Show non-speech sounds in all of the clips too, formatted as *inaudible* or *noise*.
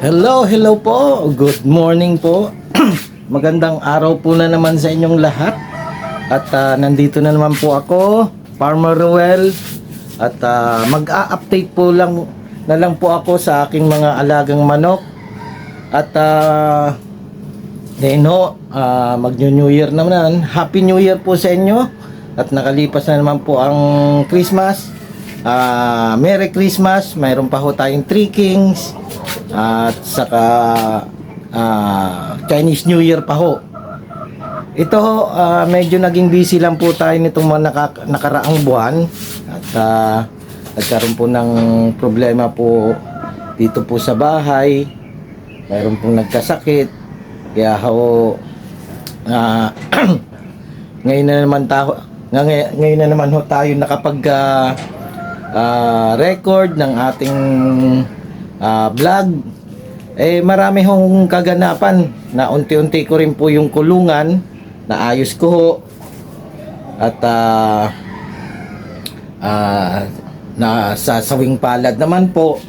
Hello, hello po. Good morning po. *clears throat* Magandang araw po na naman sa inyong lahat. At ah, nandito na naman po ako, Farmer Ruel. At ah, mag-a-update po lang na lang po ako sa aking mga alagang manok. At uh, then ho, ah, mag-New Year naman. Happy New Year po sa inyo. At nakalipas na naman po ang Christmas. Ah, Merry Christmas. Mayroon pa ho tayong Three Kings. At saka ah, Chinese New Year pa ho. Ito ah, medyo naging busy lang po tayo nitong mga naka- nakaraang buwan. At ah, nagkaroon po ng problema po dito po sa bahay. Mayroon pong nagkasakit. Kaya ho, ah, *clears throat* ngayon na naman tayo, ngay- ngayon na naman ho tayo nakapag ah, ah, record ng ating ah, vlog. Eh marami hong kaganapan na unti-unti ko rin po yung kulungan. Na ayos ko ho. At ah ah, na sa sawing palad naman po.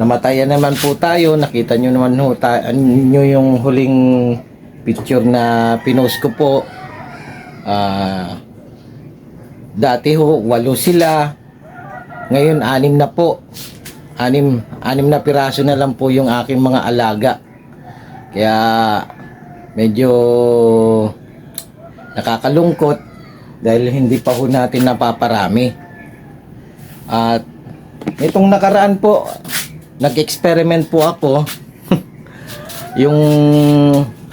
Namatayan naman po tayo. Nakita nyo naman ho ta- nyo yung huling picture na pinost ko po. Ah dati ho walo sila. Ngayon anim na po anim anim na piraso na lang po yung aking mga alaga. Kaya medyo nakakalungkot dahil hindi pa ho natin napaparami. At itong nakaraan po nag-experiment po ako. *laughs* Yung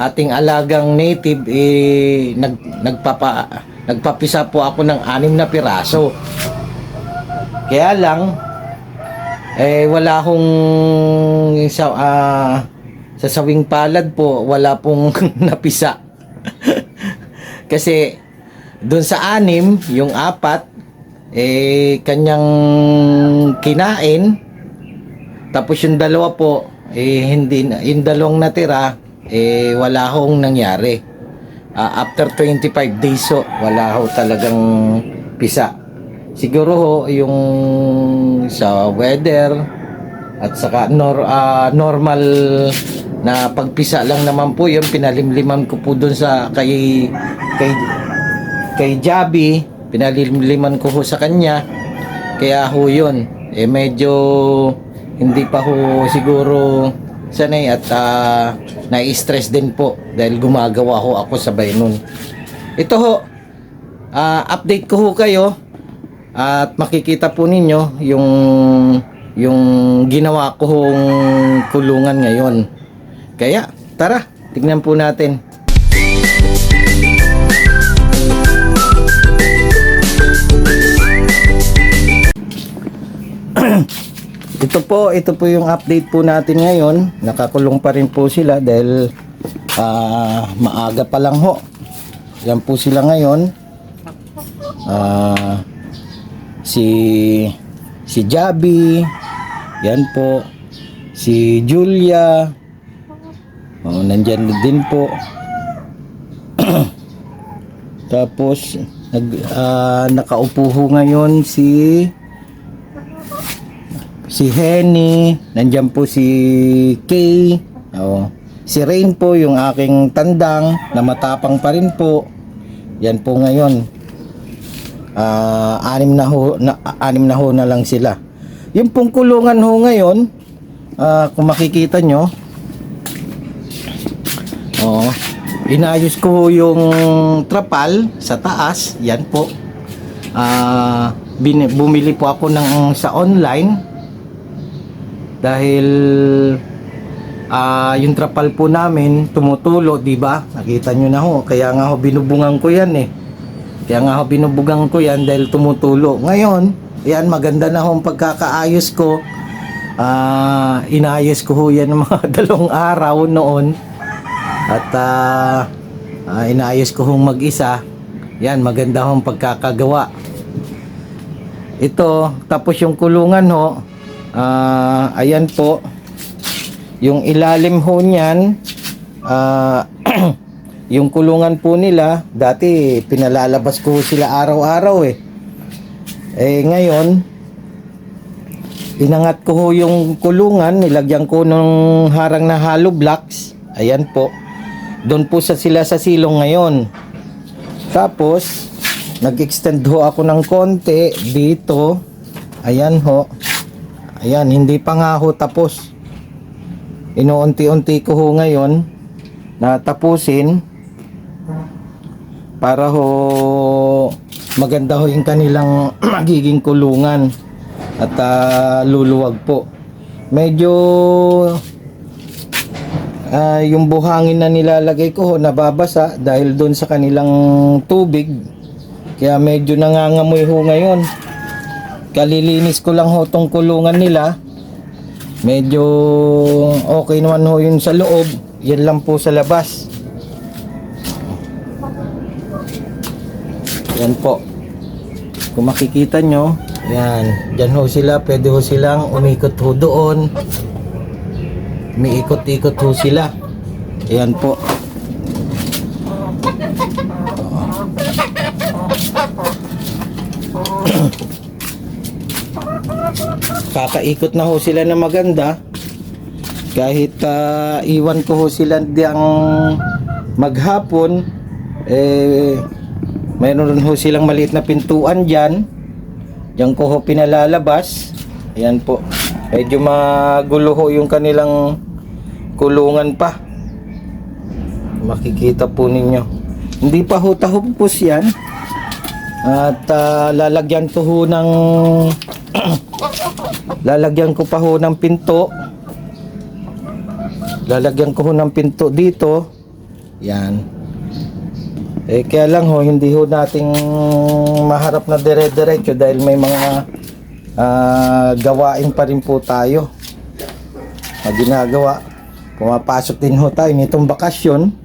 ating alagang native eh nag nagpapa nagpapisa po ako ng anim na piraso. Kaya lang eh wala akong sa ah, sa sawing palad po wala pong *laughs* napisa. *laughs* Kasi doon sa anim yung apat eh kanyang kinain. Tapos yung dalawa po eh hindi yung dalawang natira eh wala hong nangyari. Ah, after 25 days so wala ho talagang pisa siguro ho yung sa weather at saka nor, ah, normal na pagpisa lang naman po yun pinalimliman ko po dun sa kay kay kay Jabi. Pinalimliman ko ho sa kanya. Kaya ho yun eh medyo hindi pa ho siguro sanay at ah, nai-stress din po dahil gumagawa ho ako sabay nun. Ito ho ah, update ko ho kayo at makikita po ninyo yung yung ginawa ko hong kulungan ngayon kaya tara tignan po natin *clears throat* Ito po, ito po yung update po natin ngayon. Nakakulong pa rin po sila dahil ah, maaga pa lang ho. Yan po sila ngayon. Ah, si si Jabi, yan po. Si Julia. Oh, nandyan din po. *clears throat* Tapos nag ah, nakaupo ho ngayon si si Henny, nandiyan po si Kay, oh. si Rain po yung aking tandang na matapang pa rin po. Yan po ngayon. Ah, anim na ho na, anim na ho na lang sila. Yung pong kulungan ho ngayon, ah, kung makikita nyo, oh, inayos ko yung trapal sa taas, yan po. Ah, bin- bumili po ako ng sa online dahil ah yung trapal po namin tumutulo, di ba? Nakita nyo na ho, kaya nga ho binubungan ko yan eh. Kaya nga ho binubugan ko yan dahil tumutulo. Ngayon, yan maganda na ho pagkakaayos ko. Ah, inayos ko ho yan mga *laughs* dalawang araw noon. At ah, ah, inayos ko hong mag-isa. Yan, maganda hong pagkakagawa. Ito, tapos yung kulungan ho, ah, ayan po, yung ilalim ho niyan, ah, *clears throat* yung kulungan po nila, dati pinalalabas ko sila araw-araw eh. Eh ngayon, inangat ko yung kulungan, nilagyan ko ng harang na hollow blocks. Ayan po. Doon po sa sila sa silong ngayon. Tapos, nag-extend ho ako ng konti dito. Ayan ho. Ayan, hindi pa nga ho tapos. Inuunti-unti ko ho ngayon na tapusin para ho maganda ho yung kanilang *clears throat* magiging kulungan at ah, luluwag po. Medyo ah, yung buhangin na nilalagay ko ho nababasa dahil doon sa kanilang tubig. Kaya medyo nangangamoy ho ngayon. Kalilinis ko lang ho tong kulungan nila. Medyo okay naman ho yun sa loob. Yan lang po sa labas. Yan po. Kung makikita nyo, yan. Diyan ho sila. Pwede ho silang umikot ho doon. Umiikot-ikot ho sila. Yan po. *clears throat* Kakaikot na ho sila na maganda. Kahit ah, iwan ko ho sila diyang maghapon, eh, mayroon rin ho silang maliit na pintuan dyan. Diyan ko ho pinalalabas. Ayan po. Medyo magulo ho yung kanilang kulungan pa. Makikita po ninyo. Hindi pa ho tahupos yan. At ah, lalagyan ko ho ng *clears throat* lalagyan ko pa ho ng pinto. Lalagyan ko ho ng pinto dito. Yan. Eh kaya lang ho, hindi ho nating maharap na dire-diretso dahil may mga ah, gawain pa rin po tayo na ginagawa. Pumapasok din ho tayo nitong bakasyon.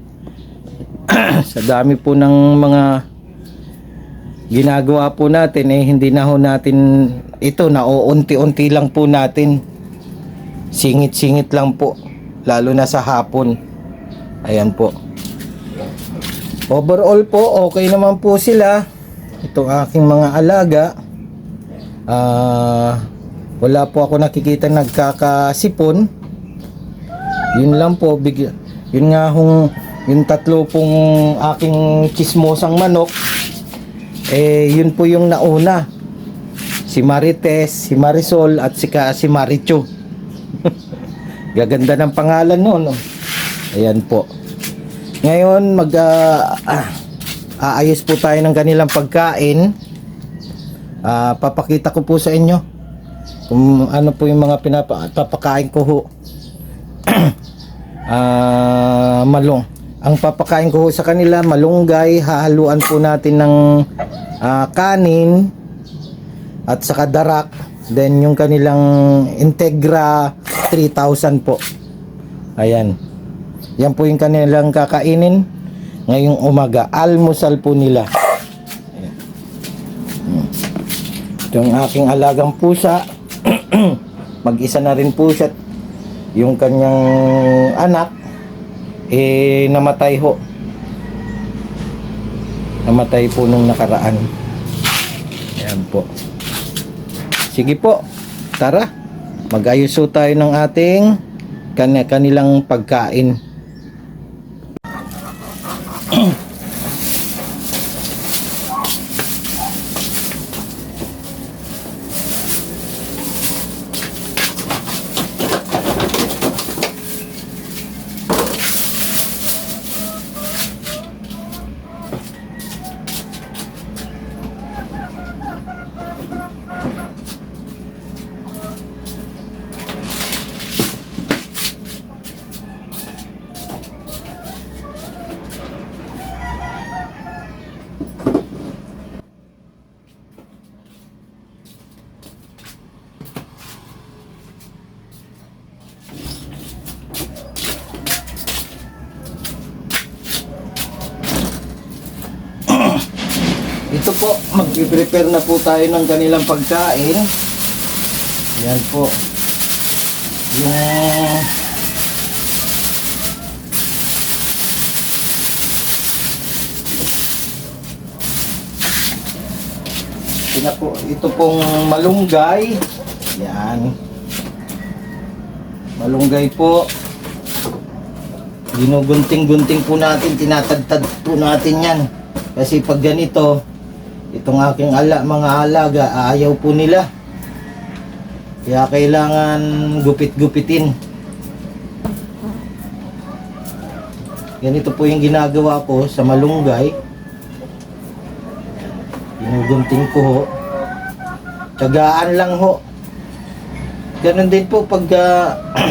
*clears throat* Sa dami po ng mga ginagawa po natin eh hindi na ho natin ito na unti-unti lang po natin singit-singit lang po lalo na sa hapon ayan po overall po okay naman po sila. Itong aking mga alaga ah wala po ako nakikita nagkakasipon. Yun lang po big, yun nga hong yung tatlo pong aking chismosang manok eh yun po yung nauna. Si Marites, si Marisol at si, ka, si Maricho *laughs* gaganda ng pangalan nun. Ayan po ngayon mag ah, ah, aayos po tayo ng kanilang pagkain. Ah, papakita ko po sa inyo kung ano po yung mga pinapakain ko ho. *clears throat* Ah malong ang papakain ko ho sa kanila malunggay. Hahaluan po natin ng ah, kanin at saka darak. Then yung kanilang integra 3000 po. Ayan yan po yung kanilang kakainin ngayong umaga. Almusal po nila. Yung aking alagang pusa. *clears throat* Mag-isa na rin po siya. Yung kanyang anak eh namatay ho. Namatay po nung nakaraan. Yan po. Sige po. Tara. Mag-ayos tayo ng ating kan kanilang pagkain Oh. *coughs* mag-prepare na po tayo ng kanilang pagkain. Yan po. Yung Ito po, ito pong malunggay. Yan. Malunggay po. Ginugunting-gunting po natin, tinatagtad po natin yan. Kasi pag ganito, itong aking ala, mga alaga, ayaw po nila. Kaya kailangan gupit-gupitin. Ganito po yung ginagawa ko sa malunggay. Ginugunting ko ho. Tsagaan lang ho. Ganun din po pag ah, *clears throat*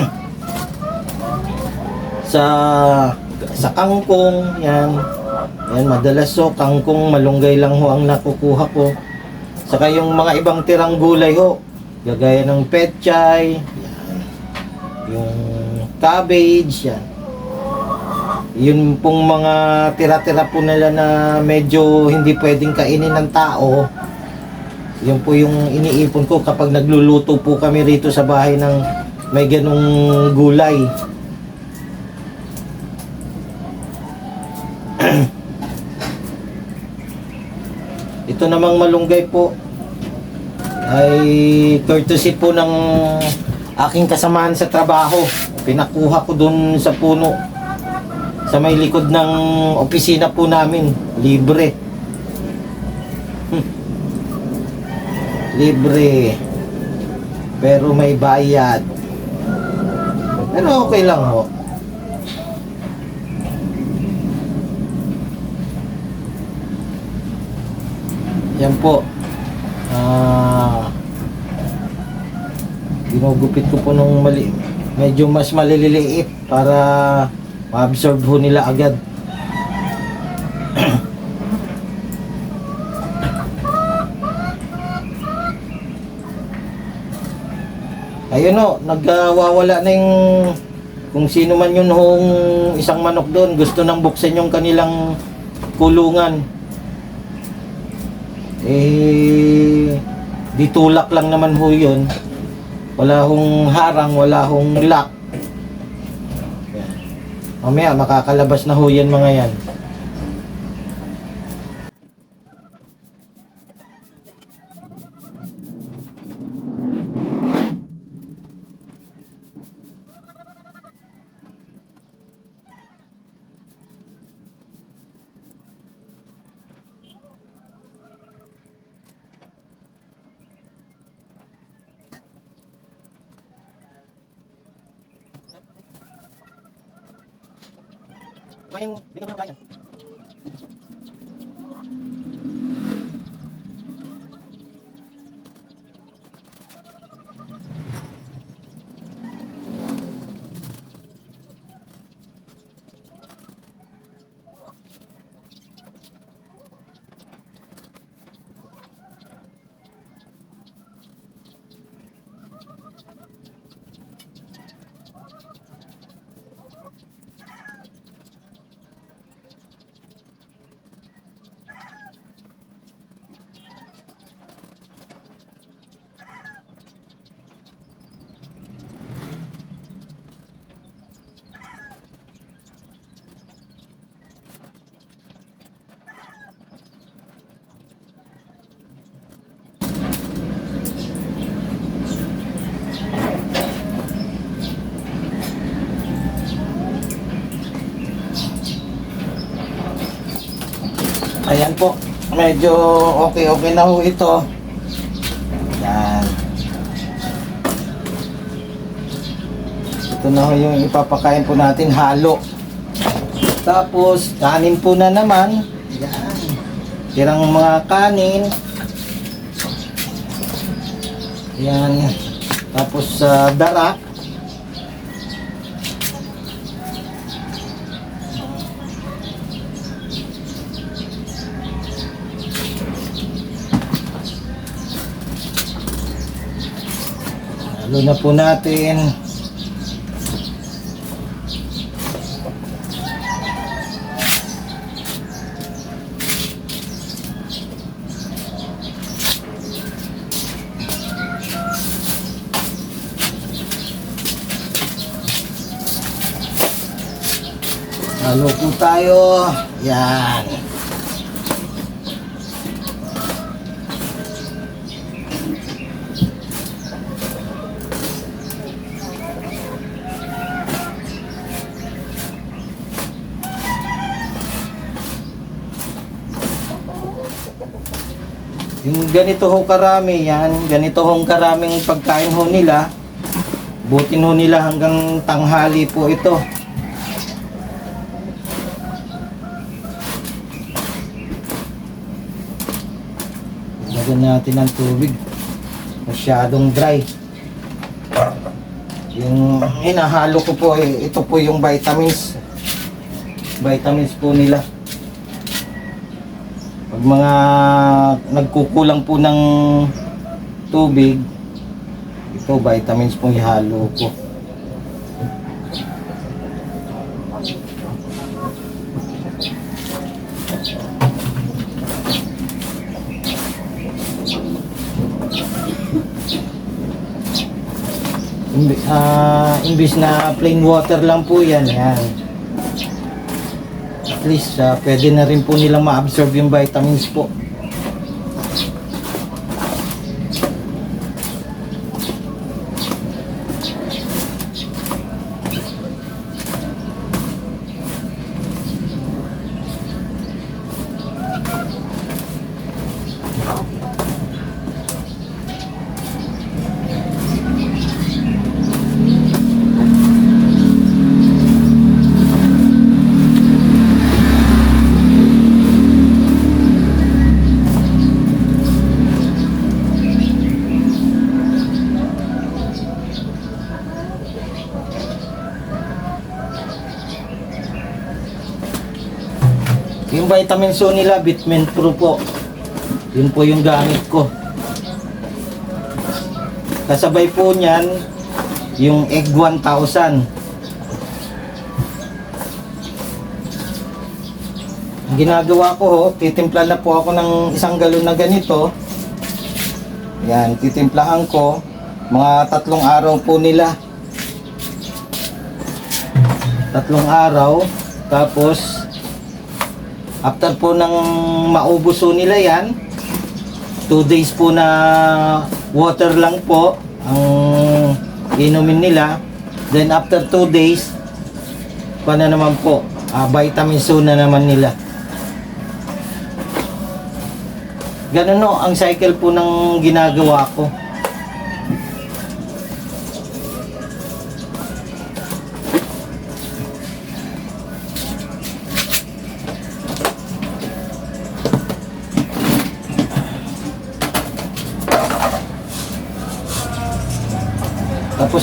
sa sa kangkong, yan. Yan, madalas so, kangkong malunggay lang ho ang nakukuha ko. Saka yung mga ibang tirang gulay ho, gagaya ng petchay. Yung cabbage, yan. Yun pong mga tira-tira po nila na medyo hindi pwedeng kainin ng tao. Yun po yung iniipon ko kapag nagluluto po kami rito sa bahay ng may ganong gulay. Ito namang malunggay po ay courtesy po ng aking kasamahan sa trabaho. Pinakuha ko dun sa puno sa may likod ng opisina po namin. Libre. Hmm. Libre. Pero may bayad. Pero okay lang ho. Yan po. Ah. Ginugupit ko po nung mali medyo mas maliliit para ma-absorb ho nila agad. *clears throat* Ayun o, nagwawala na yung kung sino man yun hong isang manok doon, gusto nang buksan yung kanilang kulungan. Eh, ditulak lang naman ho yun. Wala hong harang, wala hong lock. Mamaya, makakalabas na ho yan mga yan. Kayong, bigyan mo. Ayan po. Medyo okay-okay na ho ito. Yan. Ito na ho yung ipapakain po natin halo. Tapos, kanin po na naman. Yan. Tirang mga kanin. Yan. Tapos, sa darak. Halo na po natin. Halo po tayo. Yan. Yung ganito ho karami yan, ganito hong karaming pagkain ho nila. Butin ho nila hanggang tanghali po ito. Lagyan natin ng tubig. Masyadong dry. Yung hinahalo ko po, eh, ito po yung vitamins. Vitamins po nila. Mga nagkukulang po ng tubig, ito vitamins pong ihalo ko. Imbi, ah, imbis na plain water lang po yan, yan. Least, ah, pwede na rin po nilang ma-absorb yung vitamins po. Yung vitamin so nila, Bitmin Pro po. Yun po yung gamit ko. Kasabay po niyan, yung Egg 1000. Ang ginagawa ko ho, titimpla na po ako ng isang galon na ganito. Yan, titimplahan ko. Mga tatlong araw po nila. Tatlong araw. Tapos, after po ng maubos po nila yan, 2 days po na water lang po ang inumin nila. Then after 2 days, pa na naman po, ah, vitamin C na naman nila. Ganun no, ang cycle po ng ginagawa ko.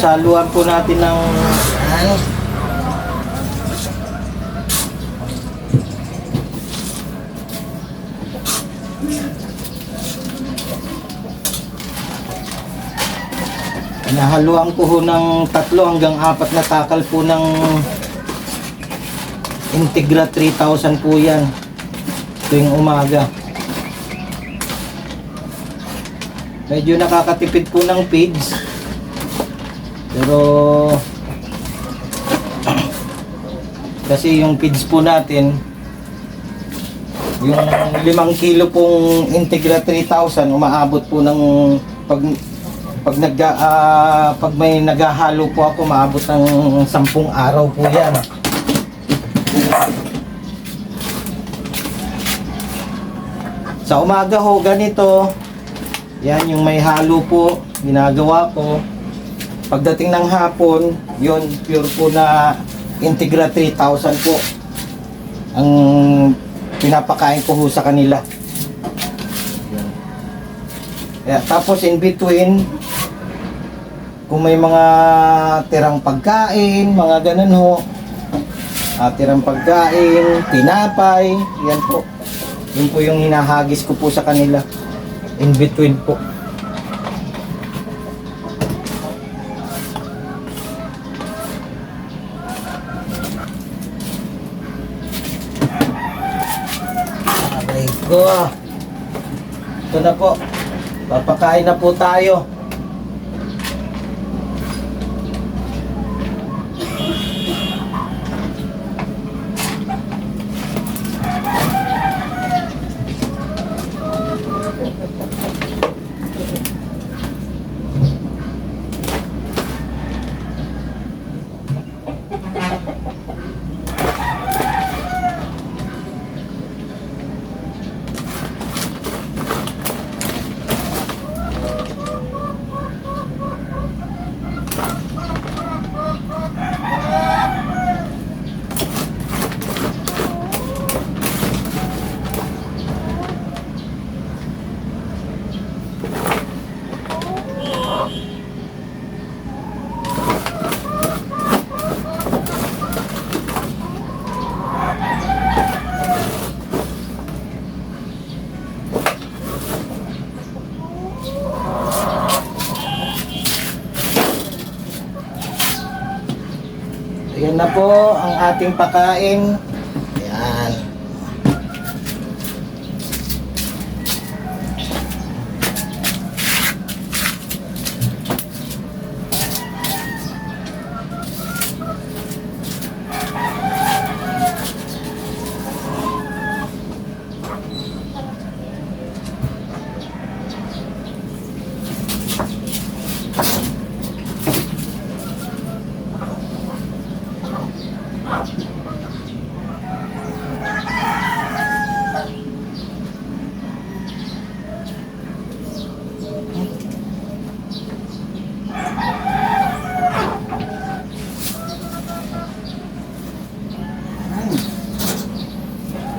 Tapos haluan po natin ng ano, Nahaluan ko ho ng tatlo hanggang apat na takal po ng Integra 3000 po yan tuwing umaga. Medyo nakakatipid po ng feeds. Pero kasi yung feeds po natin yung limang kilo pong Integra 3000 umaabot po ng pag pag nag ah, pag may naghahalo po ako maabot ng 10 araw po yan. Sa umaga ho ganito yan yung may halo po ginagawa ko Pagdating ng hapon, yon pure po na Integra 3000 po ang pinapakain ko ho sa kanila. Kaya, tapos in between, kung may mga tirang pagkain, mga ganun ho, ah, tirang pagkain, tinapay, yan po. Yun po yung hinahagis ko po sa kanila. In between po. Ko. Ito na po. Papakain na po tayo. Ayan na po ang ating pakain. Ayan.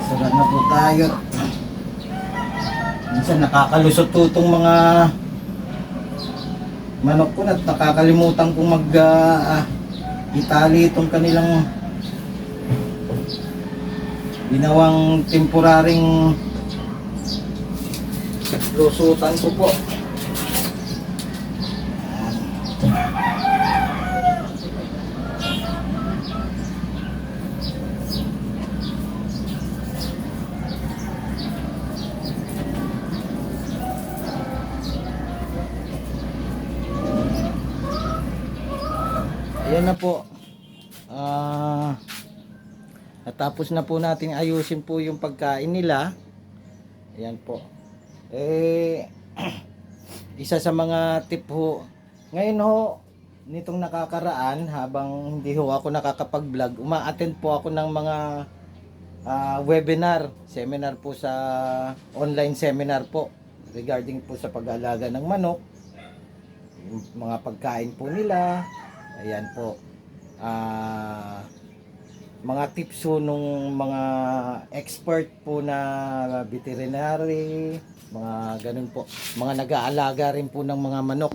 Sarap tayo. Minsan nakakalusot po itong mga manok ko at nakakalimutan kong mag ah, itali itong kanilang ginawang temporaring lusutan ko po. Ayan na po. Ah, natapos na po natin ayusin po yung pagkain nila. Ayan po. Eh, *clears throat* isa sa mga tip ho. Ngayon ho, nitong nakakaraan, habang hindi ho ako nakakapag-vlog, uma-attend po ako ng mga ah, webinar, seminar po sa online seminar po regarding po sa pag-alaga ng manok, mga pagkain po nila, Ayan po. Ah mga tips po nung mga expert po na veterinary, mga ganun po. Mga nag-aalaga rin po ng mga manok.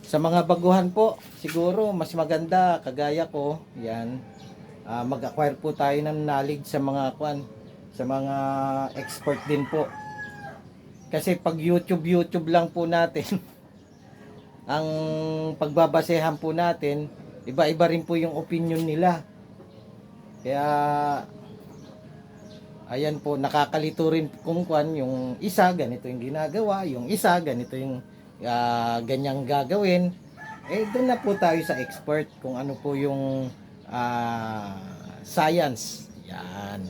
Sa mga baguhan po, siguro mas maganda kagaya ko, yan. ah, mag-acquire po tayo ng knowledge sa mga kwan, sa mga expert din po. Kasi pag YouTube YouTube lang po natin, *laughs* ang pagbabasehan po natin, iba-iba rin po yung opinion nila. Kaya ayan po, nakakalito rin kung kwan yung isa ganito yung ginagawa, yung isa ganito yung ah, ganyang gagawin. Eh doon na po tayo sa expert kung ano po yung ah, science. Yan.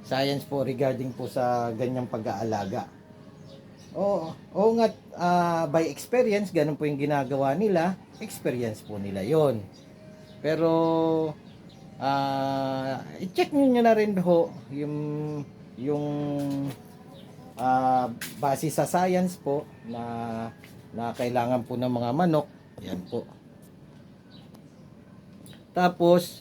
Science po regarding po sa ganyang pag-aalaga. Oo, oo nga ah, by experience, ganun po yung ginagawa nila. Experience po nila yon. Pero ah i-check niyo na rin ho yung yung ah, base sa science po na na kailangan po ng mga manok. Yan po. Tapos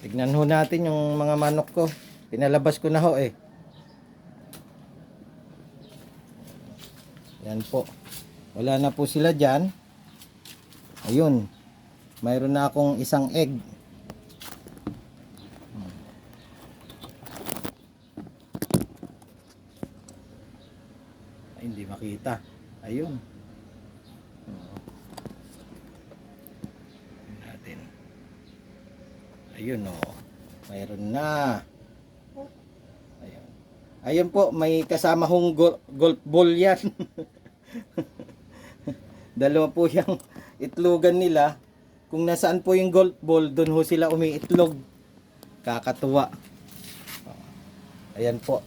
tignan ho natin yung mga manok ko. Pinalabas ko na ho eh. Yan po. Wala na po sila dyan. Ayun. Mayroon na akong isang egg. Ay, makita. Ayun. Natin. Ayun oh. Mayroon na. Ayun. Ayun po, may kasama hong gol- golf ball yan. *laughs* Dalawa po yung itlogan nila. Kung nasaan po yung golf ball, doon ho sila umiitlog. Kakatuwa. Ayan po.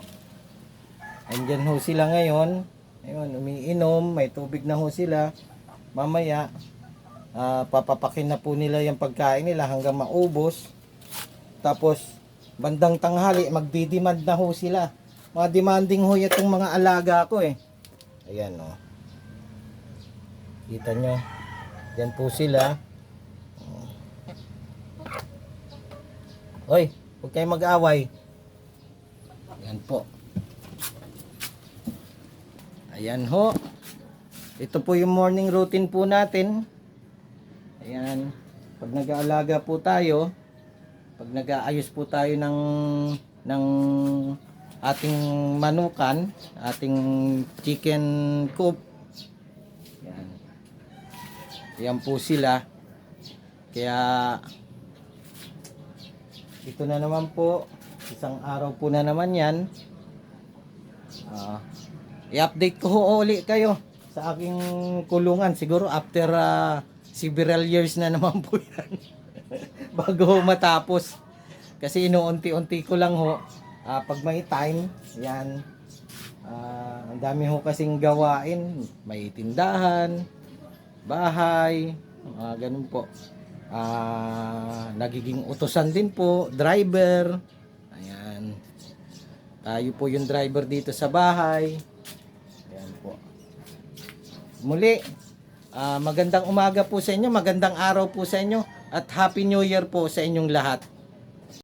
Andyan ho sila ngayon. Ayun, umiinom, may tubig na ho sila. Mamaya, ah, papapakin na po nila yung pagkain nila hanggang maubos. Tapos, bandang tanghali, magdidemand na ho sila. Mga demanding ho itong mga alaga ko eh. Ayan o. Kita nyo. Yan po sila. Hoy, huwag kayong mag-away. Yan po. Ayan ho. Ito po yung morning routine po natin. Ayan. Pag nag-aalaga po tayo, pag nag-aayos po tayo ng ng ating manukan, ating chicken coop. Yan. Yan po sila. Kaya ito na naman po, isang araw po na naman yan. Ah, i-update ko ho uli kayo sa aking kulungan. Siguro after ah, several years na naman po yan. *laughs* Bago matapos. Kasi inuunti-unti ko lang ho. Ah, pag may time, yan. Ah, ang dami ho kasing gawain. May tindahan, bahay, mga ganun po. Ah, nagiging utosan din po, driver. Ayan. Tayo po yung driver dito sa bahay. Muli, ah, magandang umaga po sa inyo, magandang araw po sa inyo, at Happy New Year po sa inyong lahat.